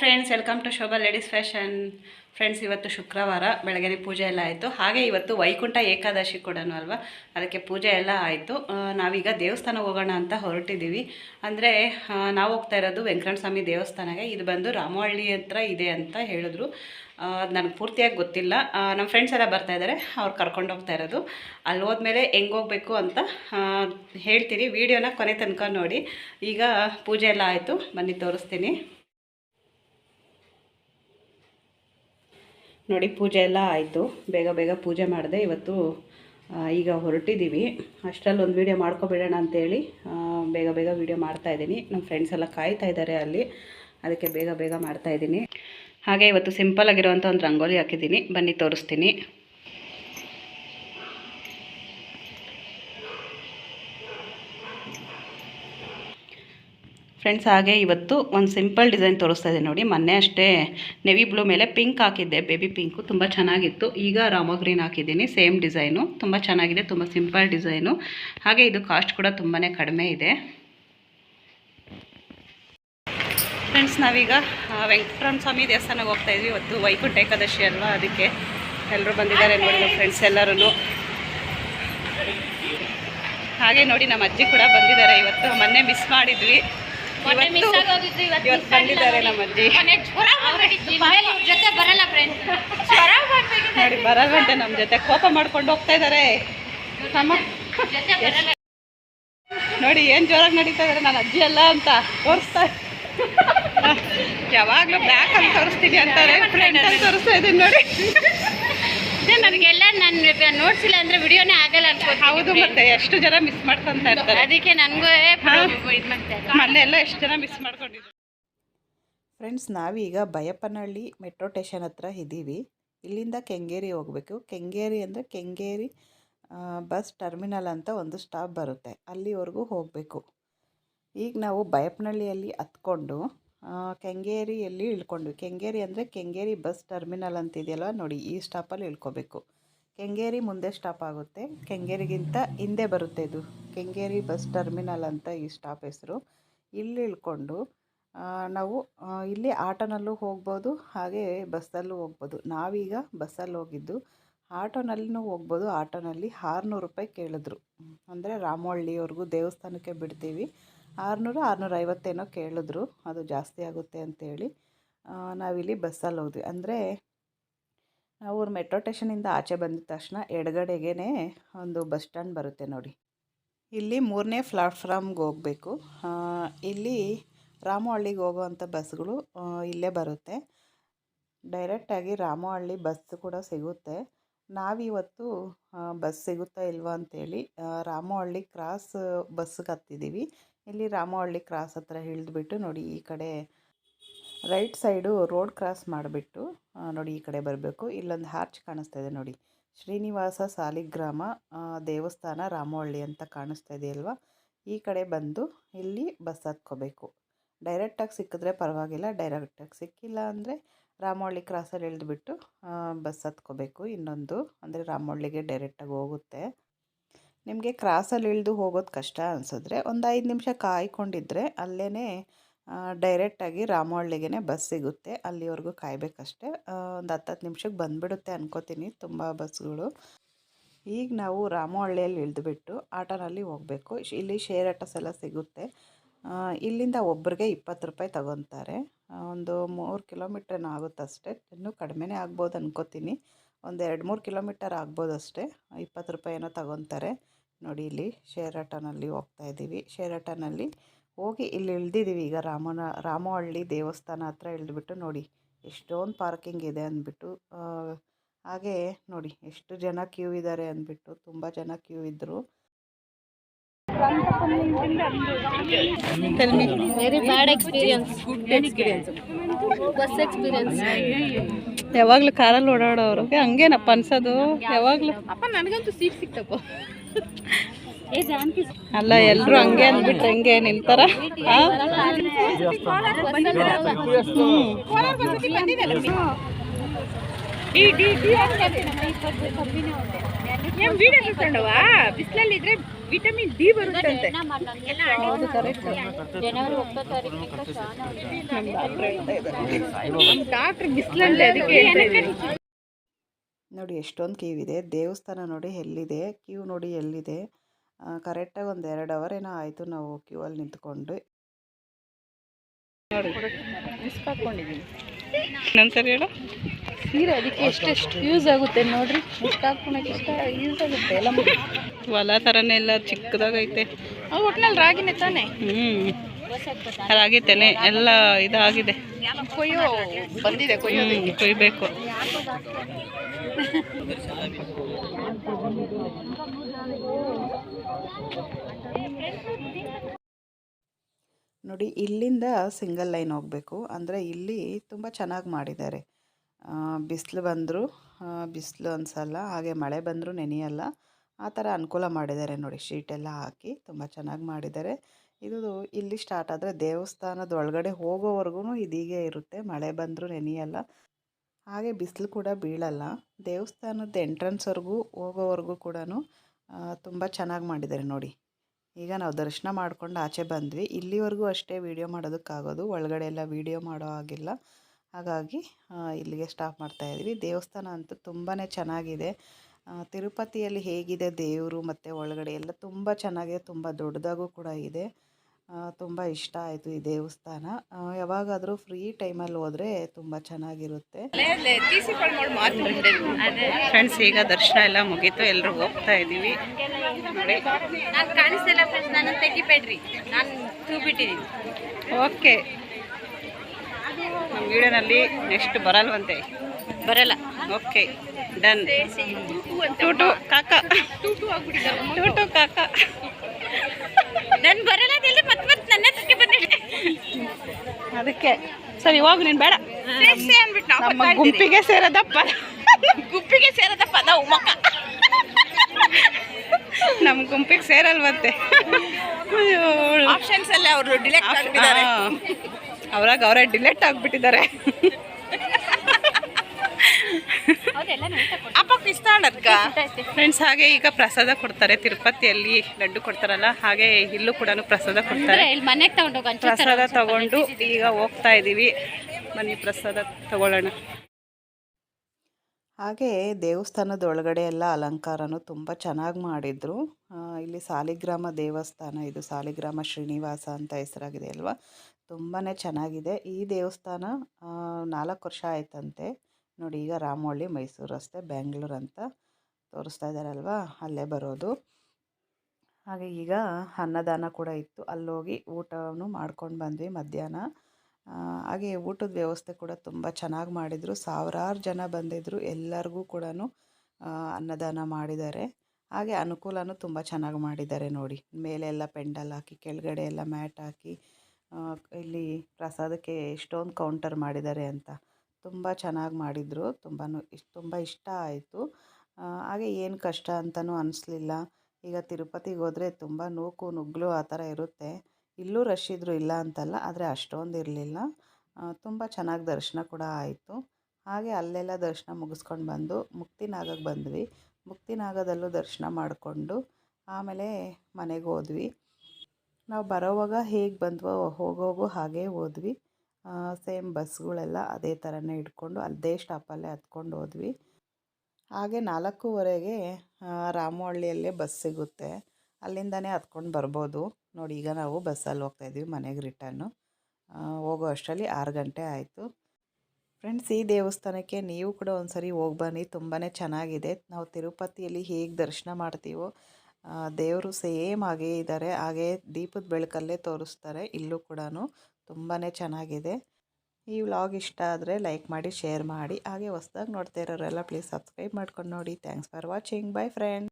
Friends, welcome to Shobha ladies fashion. Friends, ಇವತ್ತು ಶುಕ್ರವಾರ ಬೆಳಗ್ಗೆ ಪೂಜೆ ಎಲ್ಲ ಆಯಿತು. ಹಾಗೆ ಇವತ್ತು ವೈಕುಂಠ ಏಕಾದಶಿ ಕೂಡ ಅಲ್ವಾ? ಅದಕ್ಕೆ ಪೂಜೆ ಎಲ್ಲ ಆಯಿತು. ನಾವೀಗ ದೇವಸ್ಥಾನ ಹೋಗೋಣ ಅಂತ ಹೊರಟಿದ್ದೀವಿ. ಅಂದರೆ ನಾವು ಹೋಗ್ತಾ ಇರೋದು ವೆಂಕಟ ಸ್ವಾಮಿ ದೇವಸ್ಥಾನಕ್ಕೆ. ಇದು ಬಂದು ರಾಮವಳ್ಳಿ ಹತ್ರ ಇದೆ ಅಂತ ಹೇಳಿದ್ರು. ಅದು ನನಗೆ ಪೂರ್ತಿಯಾಗಿ ಗೊತ್ತಿಲ್ಲ. ನಮ್ಮ ಫ್ರೆಂಡ್ಸ್ ಎಲ್ಲ ಬರ್ತಾ ಇದ್ದಾರೆ ಅವ್ರು ಕರ್ಕೊಂಡು ಹೋಗ್ತಾ ಇರೋದು. ಅಲ್ಲಿ ಹೋದ್ಮೇಲೆ ಹೆಂಗೆ ಹೋಗ್ಬೇಕು ಅಂತ ಹೇಳ್ತೀನಿ. ವಿಡಿಯೋನ ಕೊನೆ ತನಕ ನೋಡಿ. ಈಗ ಪೂಜೆ ಎಲ್ಲ ಆಯಿತು. ಬನ್ನಿ, ತೋರಿಸ್ತೀನಿ. ನೋಡಿ, ಪೂಜೆ ಎಲ್ಲ ಆಯಿತು. ಬೇಗ ಬೇಗ ಪೂಜೆ ಮಾಡಿದೆ. ಇವತ್ತು ಈಗ ಹೊರಟಿದ್ದೀವಿ ಅಷ್ಟರಲ್ಲಿ ಒಂದು ವೀಡಿಯೋ ಮಾಡ್ಕೊಬಿಡೋಣ ಅಂತೇಳಿ ಬೇಗ ಬೇಗ ವೀಡಿಯೋ ಮಾಡ್ತಾಯಿದ್ದೀನಿ ನಮ್ಮ ಫ್ರೆಂಡ್ಸ್ ಎಲ್ಲ ಕಾಯ್ತಾ ಇದ್ದಾರೆ ಅಲ್ಲಿ. ಅದಕ್ಕೆ ಬೇಗ ಬೇಗ ಮಾಡ್ತಾಯಿದ್ದೀನಿ ಹಾಗೆ ಇವತ್ತು ಸಿಂಪಲ್ ಆಗಿರುವಂಥ ಒಂದು ರಂಗೋಲಿ ಹಾಕಿದ್ದೀನಿ. ಬನ್ನಿ, ತೋರಿಸ್ತೀನಿ. ಫ್ರೆಂಡ್ಸ್ ಹಾಗೆ ಇವತ್ತು ಒಂದು ಸಿಂಪಲ್ ಡಿಸೈನ್ ತೋರಿಸ್ತಾ ಇದೆ ನೋಡಿ. ಮೊನ್ನೆ ಅಷ್ಟೇ ನೆವಿ ಬ್ಲೂ ಮೇಲೆ ಪಿಂಕ್ ಹಾಕಿದ್ದೆ ಬೇಬಿ ಪಿಂಕು ತುಂಬ ಚೆನ್ನಾಗಿತ್ತು. ಈಗ ರಾಮ ಗ್ರೀನ್ ಹಾಕಿದ್ದೀನಿ ಸೇಮ್ ಡಿಸೈನು ತುಂಬ ಚೆನ್ನಾಗಿದೆ, ತುಂಬ ಸಿಂಪಲ್ ಡಿಸೈನು ಹಾಗೆ ಇದು ಕಾಸ್ಟ್ ಕೂಡ ತುಂಬಾ ಕಡಿಮೆ ಇದೆ. ಫ್ರೆಂಡ್ಸ್ ನಾವೀಗ ವೆಂಕಟರಾಮ ಸ್ವಾಮಿ ದೇವಸ್ಥಾನಕ್ಕೆ ಹೋಗ್ತಾ ಇದ್ವಿ. ಇವತ್ತು ವೈಕುಂಠ ಏಕಾದಶಿ ಅಲ್ವಾ? ಅದಕ್ಕೆ ಎಲ್ಲರೂ ಬಂದಿದ್ದಾರೆ ನೋಡಿ ನಮ್ಮ ಫ್ರೆಂಡ್ಸ್ ಎಲ್ಲರೂ ಹಾಗೆ ನೋಡಿ, ನಮ್ಮ ಅಜ್ಜಿ ಕೂಡ ಬಂದಿದ್ದಾರೆ. ಇವತ್ತು ಮೊನ್ನೆ ಮಿಸ್ ಮಾಡಿದ್ವಿ. ಇವತ್ತು ಬಂದಿದ್ದಾರೆ ನೋಡಿ. ನಮ್ಮ ಅಜ್ಜಿ ಜೊತೆ ಬರಲ್ಲ ಫ್ರೆಂಡ್ಸ್. ನೋಡಿ ಬರಲ್ವಂತೆ ನಮ್ಮ ಜೊತೆ. ಕೋಪ ಮಾಡ್ಕೊಂಡು ಹೋಗ್ತಾ ಇದ್ದಾರೆ. ನೋಡಿ ಏನು ಜೋರಾಗಿ ನಡೀತಾ ಇದಾರೆ ನಾನು ಅಜ್ಜಿ ಅಲ್ಲ ಅಂತ ತೋರಿಸ್ತಾ ಯಾವಾಗ್ಲೂ ಬ್ಯಾಕ್ ಅಂತ ತೋರಿಸ್ತೀನಿ ಅಂತಾರೆ. ಫ್ರೆಂಡ್ ಅಂತ ತೋರಿಸ್ತಾ ಇದೀನಿ ನೋಡಿ. ಅದೇ ನನಗೆಲ್ಲ ನಾನು ನೋಡ್ಸಿಲ್ಲ ಅಂದ್ರೆ ವಿಡಿಯೋನೇ ಆಗಲ್ಲ ಅನ್ಕೋ ಹೌದು ಮತ್ತೆ ಎಷ್ಟು ಜನ ಮಿಸ್ ಮಾಡ್ಕೊಂತ ಇರ್ತಾರೆ. ಅದಕ್ಕೆ ನನಗೂ ಇದು ಮತ್ತೆ ಮೊನ್ನೆ ಎಲ್ಲ ಎಷ್ಟು ಜನ ಮಿಸ್ ಮಾಡ್ಕೊಂಡಿದ್ರು? ಫ್ರೆಂಡ್ಸ್ ನಾವೀಗ ಬಯಪ್ಪನಹಳ್ಳಿ ಮೆಟ್ರೋ ಸ್ಟೇಷನ್ ಹತ್ರ ಇದ್ದೀವಿ. ಇಲ್ಲಿಂದ ಕೆಂಗೇರಿ ಹೋಗಬೇಕು. ಕೆಂಗೇರಿ ಅಂದರೆ ಕೆಂಗೇರಿ ಬಸ್ ಟರ್ಮಿನಲ್ ಅಂತ ಒಂದು ಸ್ಟಾಪ್ ಬರುತ್ತೆ. ಅಲ್ಲಿವರೆಗೂ ಹೋಗಬೇಕು. ಈಗ ನಾವು ಬಯಪ್ಪನಹಳ್ಳಿಯಲ್ಲಿ ಹತ್ಕೊಂಡು ಕೆಂಗೇರಿಯಲ್ಲಿ ಇಳ್ಕೊಂಡ್ವಿ? ಕೆಂಗೇರಿ ಅಂದರೆ ಕೆಂಗೇರಿ ಬಸ್ ಟರ್ಮಿನಲ್ ಅಂತ ಇದೆಯಲ್ವ ನೋಡಿ, ಈ ಸ್ಟಾಪಲ್ಲಿ ಇಳ್ಕೋಬೇಕು. ಕೆಂಗೇರಿ ಮುಂದೆ ಸ್ಟಾಪ್ ಆಗುತ್ತೆ. ಕೆಂಗೇರಿಗಿಂತ ಹಿಂದೆ ಬರುತ್ತೆ ಇದು. ಕೆಂಗೇರಿ ಬಸ್ ಟರ್ಮಿನಲ್ ಅಂತ ಈ ಸ್ಟಾಪ್ ಹೆಸರು. ಇಲ್ಲಿ ಇಳ್ಕೊಂಡು ನಾವು ಇಲ್ಲಿ ಆಟೋನಲ್ಲೂ ಹೋಗ್ಬೋದು, ಹಾಗೆ ಬಸ್ಸಲ್ಲೂ ಹೋಗ್ಬೋದು. ನಾವೀಗ ಬಸ್ಸಲ್ಲಿ ಹೋಗಿದ್ದು, ಆಟೋನಲ್ಲಿನೂ ಹೋಗ್ಬೋದು. ಆಟೋನಲ್ಲಿ ಆರುನೂರು ರೂಪಾಯಿ ಕೇಳಿದ್ರು. ಅಂದರೆ ರಾಮವಳ್ಳಿವರೆಗೂ ದೇವಸ್ಥಾನಕ್ಕೆ ಬಿಡ್ತೀವಿ. ಆರುನೂರು ಆರುನೂರ ಐವತ್ತೇನೋ ಕೇಳಿದ್ರು. ಅದು ಜಾಸ್ತಿ ಆಗುತ್ತೆ ಅಂತೇಳಿ. ಆ, ನಾವಿಲ್ಲಿ ಬಸ್ಸಲ್ಲಿ ಹೋದ್ವಿ. ಅಂದರೆ ನಾವು ಮೆಟ್ರೋ ಸ್ಟೇಷನಿಂದ ಆಚೆ ಬಂದ ತಕ್ಷಣ ಎಡಗಡೆಗೇ ಒಂದು ಬಸ್ ಸ್ಟ್ಯಾಂಡ್ ಬರುತ್ತೆ ನೋಡಿ. ಇಲ್ಲಿ ಮೂರನೇ ಪ್ಲಾಟ್ಫಾರ್ಮ್ಗೆ ಹೋಗಬೇಕು. ಇಲ್ಲಿ ರಾಮಹಳ್ಳಿಗೆ ಹೋಗೋವಂಥ ಬಸ್ಗಳು ಇಲ್ಲೇ ಬರುತ್ತೆ. ಡೈರೆಕ್ಟಾಗಿ ರಾಮಹಳ್ಳಿ ಬಸ್ ಕೂಡ ಸಿಗುತ್ತೆ. ನಾವಿವತ್ತು ಬಸ್ ಸಿಗುತ್ತಾ ಇಲ್ವಾ ಅಂತೇಳಿ ಆ, ರಾಮಹಳ್ಳಿ ಕ್ರಾಸ್ ಬಸ್ಸಿಗೆ ಹತ್ತಿದ್ದೀವಿ ಇಲ್ಲಿ ರಾಮವಳ್ಳಿ ಕ್ರಾಸ್ ಹತ್ರ ಇಳಿದ್ಬಿಟ್ಟು ನೋಡಿ ಈ ಕಡೆ ರೈಟ್ ಸೈಡು ರೋಡ್ ಕ್ರಾಸ್ ಮಾಡಿಬಿಟ್ಟು ನೋಡಿ ಈ ಕಡೆ ಬರಬೇಕು. ಇಲ್ಲೊಂದು ಹಾರ್ಚ್ ಕಾಣಿಸ್ತಾ ಇದೆ ನೋಡಿ. ಶ್ರೀನಿವಾಸ ಸಾಲಿಗ್ರಾಮ ದೇವಸ್ಥಾನ ರಾಮವಳ್ಳಿ ಅಂತ ಕಾಣಿಸ್ತಾ ಇದೆ ಅಲ್ವಾ? ಈ ಕಡೆ ಬಂದು ಇಲ್ಲಿ ಬಸ್ ಹತ್ಕೋಬೇಕು. ಡೈರೆಕ್ಟಾಗಿ ಸಿಕ್ಕಿದ್ರೆ ಪರವಾಗಿಲ್ಲ ಡೈರೆಕ್ಟಾಗಿ ಸಿಕ್ಕಿಲ್ಲ ಅಂದರೆ ರಾಮವಳ್ಳಿ ಕ್ರಾಸಲ್ಲಿ ಇಳಿದ್ಬಿಟ್ಟು ಬಸ್ ಹತ್ಕೋಬೇಕು. ಇನ್ನೊಂದು ಅಂದರೆ ರಾಮವಳ್ಳಿಗೆ ಡೈರೆಕ್ಟಾಗಿ ಹೋಗುತ್ತೆ. ನಿಮಗೆ ಕ್ರಾಸಲ್ಲಿ ಇಳಿದು ಹೋಗೋದು ಕಷ್ಟ ಅನಿಸಿದ್ರೆ ಒಂದು ಐದು ನಿಮಿಷ ಕಾಯ್ಕೊಂಡಿದ್ರೆ ಅಲ್ಲೇ ಡೈರೆಕ್ಟಾಗಿ ರಾಮಹಳ್ಳಿಗೆ ಬಸ್ ಸಿಗುತ್ತೆ. ಅಲ್ಲಿವರೆಗೂ ಕಾಯಬೇಕಷ್ಟೇ. ಒಂದು ಹತ್ತತ್ತು ನಿಮಿಷಕ್ಕೆ ಬಂದುಬಿಡುತ್ತೆ ಅನ್ಕೋತೀನಿ ತುಂಬ ಬಸ್ಗಳು ಈಗ ನಾವು ರಾಮಹಳ್ಳಿಯಲ್ಲಿ ಇಳಿದುಬಿಟ್ಟು ಆಟೋನಲ್ಲಿ ಹೋಗಬೇಕು. ಇಲ್ಲಿ ಶೇರ್ ಆಟೋಸ್ ಎಲ್ಲ ಸಿಗುತ್ತೆ. ಇಲ್ಲಿಂದ ಒಬ್ಬರಿಗೆ ಇಪ್ಪತ್ತು ರೂಪಾಯಿ ತಗೊತಾರೆ. ಒಂದು ಮೂರು ಕಿಲೋಮೀಟ್ರೇನೋ ಆಗುತ್ತೆ ಅಷ್ಟೇ ಇನ್ನೂ ಕಡಿಮೆನೇ ಆಗ್ಬೋದು ಅನ್ಕೋತೀನಿ. ಒಂದು ಎರಡು ಮೂರು ಕಿಲೋಮೀಟರ್ ಆಗ್ಬೋದು ಅಷ್ಟೇ ಇಪ್ಪತ್ತು ರೂಪಾಯಿ ಏನೋ ತಗೊತಾರೆ. ನೋಡಿ ಇಲ್ಲಿ ಶೇರ್ ಆಟೋನಲ್ಲಿ ಹೋಗ್ತಾ ಇದ್ದೀವಿ. ಶೇರ್ ಆಟೋನಲ್ಲಿ ಹೋಗಿ ಇಲ್ಲಿ ಇಳ್ದಿದ್ದೀವಿ. ಈಗ ರಾಮನ ರಾಮಹಳ್ಳಿ ದೇವಸ್ಥಾನ ಹತ್ರ ಇಳಿದ್ಬಿಟ್ಟು ನೋಡಿ ಎಷ್ಟೊಂದು ಪಾರ್ಕಿಂಗ್ ಇದೆ ಅಂದ್ಬಿಟ್ಟು ಹಾಗೆ ನೋಡಿ ಎಷ್ಟು ಜನ ಕ್ಯೂ ಇದ್ದಾರೆ ಅಂದ್ಬಿಟ್ಟು ತುಂಬ ಜನ ಕ್ಯೂ ಇದ್ದರು ಯಾವಾಗ್ಲೂ bad experience experience bus experience ಯಾವಾಗಲೂ ಕಾರಲ್ಲಿ ಓಡಾಡೋರು. ಹಂಗೇನಪ್ಪ ಅನ್ಸೋದು? ಯಾವಾಗಲೂ ಅಪ್ಪ ನನಗಂತೂ ಸೀಟ್ ಸಿಕ್ತಪ್ಪ. ಅಲ್ಲ ಎಲ್ಲರೂ ಹಂಗೆ ಅಂದ್ಬಿಟ್ರೆ ಹಂಗೆ ಬಿಸಿಲಲ್ಲಿ ಇದ್ರೆ ವಿಟಮಿನ್ ಡಿ ಬರುತ್ತಂತೆ ಡಾಕ್ಟರ್ ಬಿಸಿಲಂತೆ ಅದಕ್ಕೆ ನೋಡಿ ಎಷ್ಟೊಂದು ಕ್ಯೂ ಇದೆ. ದೇವಸ್ಥಾನ ನೋಡಿ ಎಲ್ಲಿದೆ ಕ್ಯೂ ನೋಡಿ ಎಲ್ಲಿದೆ. ಕರೆಕ್ಟಾಗಿ ಒಂದು ಎರಡು ಅವರ್ ಏನೋ ಆಯಿತು ನಾವು ಕ್ಯೂ ಅಲ್ಲಿ ನಿಂತ್ಕೊಂಡು. ಹೇಳು. ಸೀರೆ ಅದಕ್ಕೆ ಎಷ್ಟೆಷ್ಟು ಯೂಸ್ ಆಗುತ್ತೆ ನೋಡ್ರಿ. ಎಷ್ಟು ಹಾಕೊಳಕ್ಕೆ ಇಷ್ಟ ಯೂಸ್ ಆಗುತ್ತೆ ಎಲ್ಲ. ಹೊಲ ಥರನೇ ಎಲ್ಲ ಚಿಕ್ಕದಾಗೈತೆ ಒಟ್ನಲ್ಲಿ ರಾಗಿನೇ ತಾನೆ? ಹ್ಞೂ ರಾಗಿ ತೆನೆ ಎಲ್ಲ ಇದಾಗಿದೆ. ಕೊಯ್ಯೋ ಬಂದಿದೆ ಕೊಯ್ಯೋ ಹ್ಮ್, ಕೊಯ್ಬೇಕು. ನೋಡಿ, ಇಲ್ಲಿಂದ ಸಿಂಗಲ್ ಲೈನ್ ಹೋಗಬೇಕು. ಅಂದರೆ ಇಲ್ಲಿ ತುಂಬ ಚೆನ್ನಾಗಿ ಮಾಡಿದ್ದಾರೆ. ಬಿಸಿಲು ಬಂದರೂ ಬಿಸಿಲು ಅನಿಸಲ್ಲ, ಹಾಗೆ ಮಳೆ ಬಂದರೂ ನೆನೆಯಲ್ಲ. ಆ ಥರ ಅನುಕೂಲ ಮಾಡಿದ್ದಾರೆ ನೋಡಿ, ಶೀಟೆಲ್ಲ ಹಾಕಿ ತುಂಬ ಚೆನ್ನಾಗಿ ಮಾಡಿದ್ದಾರೆ. ಇದು ಇಲ್ಲಿ ಸ್ಟಾರ್ಟ್ ಆದರೆ ದೇವಸ್ಥಾನದ ಒಳಗಡೆ ಹೋಗೋವರೆಗೂ ಇದೀಗೆ ಇರುತ್ತೆ. ಮಳೆ ಬಂದರೂ ನೆನೆಯಲ್ಲ. ಹಾಗೆ ಬಿಸಿಲು ಕೂಡ ಬೀಳಲ್ಲ. ದೇವಸ್ಥಾನದ ಎಂಟ್ರೆನ್ಸ್ವರೆಗೂ ಹೋಗೋವರೆಗೂ ಕೂಡ ತುಂಬ ಚೆನ್ನಾಗಿ ಮಾಡಿದ್ದಾರೆ ನೋಡಿ. ಈಗ ನಾವು ದರ್ಶನ ಮಾಡ್ಕೊಂಡು ಆಚೆ ಬಂದ್ವಿ. ಇಲ್ಲಿವರೆಗೂ ಅಷ್ಟೇ ವೀಡಿಯೋ ಮಾಡೋದಕ್ಕಾಗೋದು. ಒಳಗಡೆ ಎಲ್ಲ ವೀಡಿಯೋ ಮಾಡೋ ಹಾಗಿಲ್ಲ. ಹಾಗಾಗಿ ಇಲ್ಲಿಗೆ ಸ್ಟಾಪ್ ಮಾಡ್ತಾ ಇದ್ವಿ ದೇವಸ್ಥಾನ ಅಂತೂ ತುಂಬಾ ಚೆನ್ನಾಗಿದೆ. ತಿರುಪತಿಯಲ್ಲಿ ಹೇಗಿದೆ ದೇವರು ಮತ್ತು ಒಳಗಡೆ ಎಲ್ಲ ತುಂಬ ಚೆನ್ನಾಗಿದೆ, ತುಂಬ ದೊಡ್ಡದಾಗೂ ಕೂಡ ಇದೆ. ತುಂಬ ಇಷ್ಟ ಆಯಿತು ಈ ದೇವಸ್ಥಾನ. ಯಾವಾಗಾದರೂ ಫ್ರೀ ಟೈಮಲ್ಲಿ ಹೋದರೆ ತುಂಬ ಚೆನ್ನಾಗಿರುತ್ತೆ. ಫ್ರೆಂಡ್ಸ್ ಈಗ ದರ್ಶನ ಎಲ್ಲ ಮುಗೀತು. ಎಲ್ಲರೂ ಹೋಗ್ತಾ ಇದ್ದೀವಿ. ನಾನು ಕಾಣಿಸ್ತಿಲ್ಲ ಫ್ರೆಂಡ್ಸ್ ನಾನು ತೆಗಿಬೇಡ್ರಿ. ನಾನು ಓಕೆ. ನಮ್ಮ ವಿಡಿಯೋನಲ್ಲಿ ನೆಕ್ಸ್ಟ್ ಬರಲ್ವಂತೆ? ಬರಲ್ಲ. Okay done. ಟೂಟು ಕಾಕ. ಟೂಟು ಕಾಕ. ನಾನು ಬರಲ್ಲ ಮತ್ತೆ ಮತ್ತೆ ನನ್ನ ಹತ್ರಕ್ಕೆ ಬಂದಿದೆ ಅದಕ್ಕೆ. ಸರಿ ಇವಾಗ ನೀನು ಬೇಡ. ನಮ್ಮ ಗುಂಪಿಗೆ ಸೇರೋದಪ್ಪ. ಗುಂಪಿಗೆ ಸೇರದಪ್ಪ ನಾವು ಮಕ್ಕ. ನಮ್ಮ ಗುಂಪಿಗೆ ಸೇರಲ್ವಂತೆ. ಆಪ್ಷನ್ಸ್ ಎಲ್ಲ ಅವರು ಡಿಲೆಕ್ಟ್ ಆಗಿಬಿಟ್ಟಿದ್ದಾರೆ. ಅವ್ರಾಗ ಅವರೇ ಡಿಲೆಟ್ ಆಗಿಬಿಟ್ಟಿದ್ದಾರೆ. ಅಪ್ಪ ಕಿಸ್ತಾಳದ್ಕ ಫ್ರೆಂಡ್ಸ್ ಹಾಗೆ ಈಗ ಪ್ರಸಾದ ಕೊಡ್ತಾರೆ. ತಿರುಪತಿಯಲ್ಲಿ ಲಡ್ಡು ಕೊಡ್ತಾರಲ್ಲ ಹಾಗೆ ಇಲ್ಲೂ ಕೂಡ ಪ್ರಸಾದ ಕೊಡ್ತಾರೆ. ಇಲ್ಲಿ ಮನೆಗೆ ತಗೊಂಡೋಗಿ ಪ್ರಸಾದ ತಗೊಂಡು ಈಗ ಹೋಗ್ತಾ ಇದ್ದೀವಿ ಮನೆ ಪ್ರಸಾದ ತಗೊಳ್ಳೋಣ. ಹಾಗೆ ದೇವಸ್ಥಾನದ ಒಳಗಡೆ ಎಲ್ಲ ಅಲಂಕಾರನೂ ತುಂಬ ಚೆನ್ನಾಗಿ ಮಾಡಿದರು. ಇಲ್ಲಿ ಸಾಲಿಗ್ರಾಮ ದೇವಸ್ಥಾನ ಇದು ಸಾಲಿಗ್ರಾಮ ಶ್ರೀನಿವಾಸ ಅಂತ ಹೆಸರಾಗಿದೆ ಅಲ್ವಾ? ತುಂಬಾ ಚೆನ್ನಾಗಿದೆ. ಈ ದೇವಸ್ಥಾನ ನಾಲ್ಕು ವರ್ಷ ಆಯ್ತಂತೆ. ನೋಡಿ, ಈಗ ರಾಮೋಳಿ ಮೈಸೂರು ರಸ್ತೆ ಬೆಂಗಳೂರು ಅಂತ ತೋರಿಸ್ತಾ ಇದ್ದಾರಲ್ವಾ ಅಲ್ಲೇ ಬರೋದು. ಹಾಗೆ ಈಗ ಅನ್ನದಾನ ಕೂಡ ಇತ್ತು. ಅಲ್ಲೋಗಿ ಊಟವನ್ನು ಮಾಡ್ಕೊಂಡು ಬಂದ್ವಿ ಮಧ್ಯಾಹ್ನ. ಹಾಗೆ ಊಟದ ವ್ಯವಸ್ಥೆ ಕೂಡ ತುಂಬ ಚೆನ್ನಾಗಿ ಮಾಡಿದರು. ಸಾವಿರಾರು ಜನ ಬಂದಿದ್ದರು ಎಲ್ಲರಿಗೂ ಕೂಡ ಅನ್ನದಾನ ಮಾಡಿದ್ದಾರೆ. ಹಾಗೆ ಅನುಕೂಲನೂ ತುಂಬ ಚೆನ್ನಾಗಿ ಮಾಡಿದ್ದಾರೆ ನೋಡಿ. ಮೇಲೆ ಎಲ್ಲ ಪೆಂಡಲ್ ಹಾಕಿ, ಕೆಳಗಡೆ ಎಲ್ಲ ಮ್ಯಾಟ್ ಹಾಕಿ ಇಲ್ಲಿ ಪ್ರಸಾದಕ್ಕೆ ಎಷ್ಟೊಂದು ಕೌಂಟರ್ ಮಾಡಿದ್ದಾರೆ ಅಂತ. ತುಂಬ ಚೆನ್ನಾಗಿ ಮಾಡಿದರು. ತುಂಬಾ ಇಷ್ಟ ತುಂಬ ಇಷ್ಟ ಆಯಿತು. ಹಾಗೆ ಏನು ಕಷ್ಟ ಅಂತಲೂ ಅನಿಸ್ಲಿಲ್ಲ. ಈಗ ತಿರುಪತಿಗೆ ಹೋದರೆ ತುಂಬ ನೂಕು ನುಗ್ಗಲು ಆ ಥರ ಇರುತ್ತೆ. ಇಲ್ಲೂ ರಶ್ ಇದ್ದರೂ ಇಲ್ಲ ಅಂತಲ್ಲ, ಆದರೆ ಅಷ್ಟೊಂದು ಇರಲಿಲ್ಲ. ತುಂಬ ಚೆನ್ನಾಗಿ ದರ್ಶನ ಕೂಡ ಆಯಿತು. ಹಾಗೆ ಅಲ್ಲೆಲ್ಲ ದರ್ಶನ ಮುಗಿಸ್ಕೊಂಡು ಬಂದು ಮುಕ್ತಿನಾಗಕ್ಕೆ ಬಂದ್ವಿ. ಮುಕ್ತಿನಾಗದಲ್ಲೂ ದರ್ಶನ ಮಾಡಿಕೊಂಡು ಆಮೇಲೆ ಮನೆಗೆ ಹೋದ್ವಿ. ನಾವು ಬರೋವಾಗ ಹೇಗೆ ಬಂದ್ವೋ, ಹೋಗೋಗು ಹಾಗೇ ಹೋದ್ವಿ. ಸೇಮ್ ಬಸ್ಗಳೆಲ್ಲ ಅದೇ ಥರನೇ ಇಟ್ಕೊಂಡು ಅದೇ ಸ್ಟಾಪಲ್ಲೇ ಹತ್ಕೊಂಡು ಹೋದ್ವಿ. ಹಾಗೆ ನಾಲ್ಕೂವರೆಗೆ ರಾಮಹಳ್ಳಿಯಲ್ಲೇ ಬಸ್ ಸಿಗುತ್ತೆ. ಅಲ್ಲಿಂದನೇ ಹತ್ಕೊಂಡು ಬರ್ಬೋದು. ನೋಡಿ, ಈಗ ನಾವು ಬಸ್ಸಲ್ಲಿ ಹೋಗ್ತಾ ಇದ್ವಿ ಮನೆಗೆ ರಿಟರ್ನು ಹೋಗೋ ಅಷ್ಟರಲ್ಲಿ ಆರು ಗಂಟೆ ಆಯಿತು. ಫ್ರೆಂಡ್ಸ್ ಈ ದೇವಸ್ಥಾನಕ್ಕೆ ನೀವು ಕೂಡ ಒಂದ್ಸರಿ ಹೋಗಿ ಬನ್ನಿ. ತುಂಬಾ ಚೆನ್ನಾಗಿದೆ. ನಾವು ತಿರುಪತಿಯಲ್ಲಿ ಹೇಗೆ ದರ್ಶನ ಮಾಡ್ತೀವೋ ದೇವರು ಸೇಮ್ ಹಾಗೇ ಇದ್ದಾರೆ ಹಾಗೆ ದೀಪದ ಬೆಳಕಲ್ಲೇ ತೋರಿಸ್ತಾರೆ ಇಲ್ಲೂ ಕೂಡ ತುಂಬಾ ಚೆನ್ನಾಗಿದೆ. ಈ ವ್ಲಾಗ್ ಇಷ್ಟ ಆದರೆ ಲೈಕ್ ಮಾಡಿ, ಶೇರ್ ಮಾಡಿ. ಹಾಗೆ ಹೊಸ್ದಾಗಿ ನೋಡ್ತಾ ಇರೋರೆಲ್ಲ ಪ್ಲೀಸ್ ಸಬ್ಸ್ಕ್ರೈಬ್ ಮಾಡ್ಕೊಂಡು ನೋಡಿ. Thanks for watching bye friend